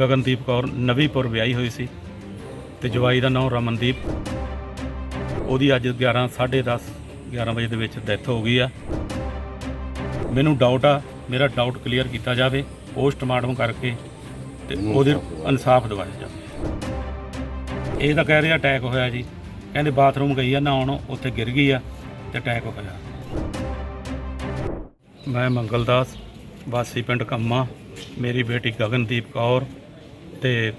ਗਗਨਦੀਪ ਕੌਰ ਨਵੀਪੁਰ ਵਿਆਹੀ ਹੋਈ ਸੀ ਤੇ ਜਵਾਈ ਦਾ ਨਾਮ ਰਮਨਦੀਪ। ਉਹਦੀ ਅੱਜ 11 10:30 11 ਵਜੇ ਦੇ ਵਿੱਚ ਡੈਥ ਹੋ ਗਈ ਆ। ਮੈਨੂੰ ਡਾਊਟ ਆ ਮੇਰਾ ਡਾਊਟ ਕਲੀਅਰ ਕੀਤਾ ਜਾਵੇ ਪੋਸਟਮਾਰਟਮ ਕਰਕੇ ਤੇ ਉਹਦੇ ਇਨਸਾਫ ਦਿਵਾਇਆ ਜਾਵੇ। ਇਹ ਤਾਂ ਕਹਿ ਰਿਹਾ ਅਟੈਕ ਹੋਇਆ ਜੀ। ਕਹਿੰਦੇ ਬਾਥਰੂਮ ਗਈ ਆ ਨਹਾਉਣ ਉੱਥੇ ਗਿਰ ਗਈ ਆ ਤੇ ਅਟੈਕ ਹੋਇਆ। ਮੈਂ ਮੰਗਲਦਾਸ ਵਾਸੀ ਪਿੰਡ ਕੰਮਾ ਮੇਰੀ ਬੇਟੀ ਗਗਨਦੀਪ ਕੌਰ ਤੇ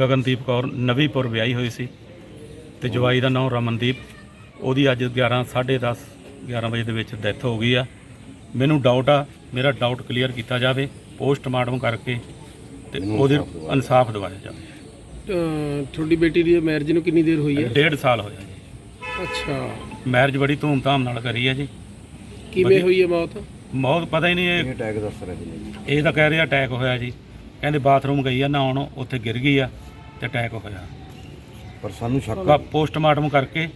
ਗਗਨਦੀਪ ਕੌਰ ਨਵੀਪੁਰ ਵਿਆਹੀ ਹੋਈ ਸੀ ਤੇ ਜਵਾਈ ਦਾ ਨਾਮ ਰਮਨਦੀਪ। ਉਹਦੀ ਅੱਜ 11 10:30 11 ਵਜੇ ਦੇ ਵਿੱਚ ਡੈਥ ਹੋ ਗਈ ਆ। ਮੈਨੂੰ ਡਾਊਟ ਆ ਮੇਰਾ ਡਾਊਟ ਕਲੀਅਰ ਕੀਤਾ ਜਾਵੇ ਪੋਸਟਮਾਰਟਮ ਕਰਕੇ ਤੇ ਉਹਦੇ ਇਨਸਾਫ ਦਿਵਾਇਆ ਜਾਵੇ। ਅਹ ਤੁਹਾਡੀ ਬੇਟੀ ਦੀ ਮੈਰਿਜ ਨੂੰ ਕਿੰਨੀ ਦੇਰ ਹੋਈ ਹੈ ਡੇਢ ਸਾਲ ਹੋਇਆ ਜੀ। ਅੱਛਾ। ਮੈਰਿਜ ਬੜੀ ਧੂਮਧਾਮ ਨਾਲ ਕਰੀ ਹੈ ਜੀ। ਕਿਵੇਂ। ਹੋਈ ਹੈ ਮੌਤ? ਬਹੁਤ ਪਤਾ ਹੀ ਨਹੀਂ ਇਹ ਅਟੈਕ ਦੱਸ ਰਹੇ ਨੇ ਇਹ ਤਾਂ ਕਹਿ ਰਿਹਾ ਅਟੈਕ ਹੋਇਆ ਜੀ। ਕਹਿੰਦੇ ਬਾਥਰੂਮ ਗਈ ਆ ਨਹਾਉਣ ਉੱਥੇ ਗਿਰ ਗਈ ਆ ਤੇ ਅਟੈਕ ਹੋਇਆ ਪਰ ਸਾਨੂੰ ਸ਼ੱਕ ਬਾ ਪੋਸਟਮਾਰਟਮ ਕਰਕੇ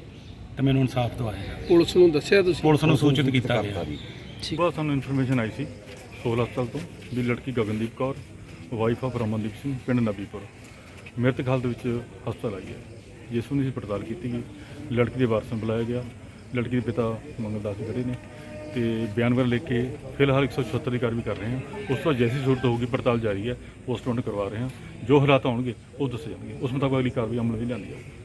ਤੇ ਮੈਨੂੰ ਇਨਸਾਫ ਦਵਾਇਆ ਜਾਵੇ ਪੁਲਿਸ ਨੂੰ ਦੱਸਿਆ ਤੁਸੀਂ? ਪੁਲਿਸ ਨੂੰ ਸੂਚਿਤ ਕੀਤਾ ਗਿਆ। ਜੀ। ਸੁਬਾਹ ਸਾਨੂੰ ਇਨਫੋਰਮੇਸ਼ਨ ਆਈ ਸੀ ਸੋਲ ਹਸਪਤਾਲ ਤੋਂ ਵੀ ਲੜਕੀ ਗਗਨਦੀਪ ਕੌਰ ਵਾਈਫ ਆਫ ਰਮਨਦੀਪ ਸਿੰਘ ਪਿੰਡ ਨਬੀਪੁਰ ਮ੍ਰਿਤਕ ਹਾਲਤ ਵਿੱਚ ਹਸਪਤਾਲ ਆਈ ਹੈ। ਜਿਸ ਨੂੰ ਅਸੀਂ ਪੜਤਾਲ ਕੀਤੀ ਗਈ। ਲੜਕੀ ਦੇ ਵਾਰਸ ਨੂੰ ਬੁਲਾਇਆ ਗਿਆ। ਲੜਕੀ ਦੇ ਪਿਤਾ ਮੰਗਲਦਾਸ ਜੀ ਖੜੇ ਨੇ। ਤੇ ਬਿਆਨ ਵਗੈਰਾ ਲਿਖ ਕੇ ਫਿਲਹਾਲ 176 ਦੀ ਕਾਰਵਾਈ ਕਰ ਰਹੇ ਹਾਂ। ਉਸ ਤੋਂ ਬਾਅਦ ਜੈਸੀ ਸੂਰਤ ਹੋਊਗੀ, ਪੜਤਾਲ ਜਾਰੀ ਹੈ ਪੋਸਟਮਾਰਟਮ ਕਰਵਾ ਰਹੇ ਹਾਂ। ਜੋ ਹਾਲਾਤ ਆਉਣਗੇ ਉਹ ਦੱਸੇ ਜਾਣਗੇ। ਉਸ ਮੁਤਾਬਕ ਅਗਲੀ ਕਾਰਵਾਈ ਅਮਲ ਵਿੱਚ ਲਿਆਂਦੀ ਜਾਊਗੀ।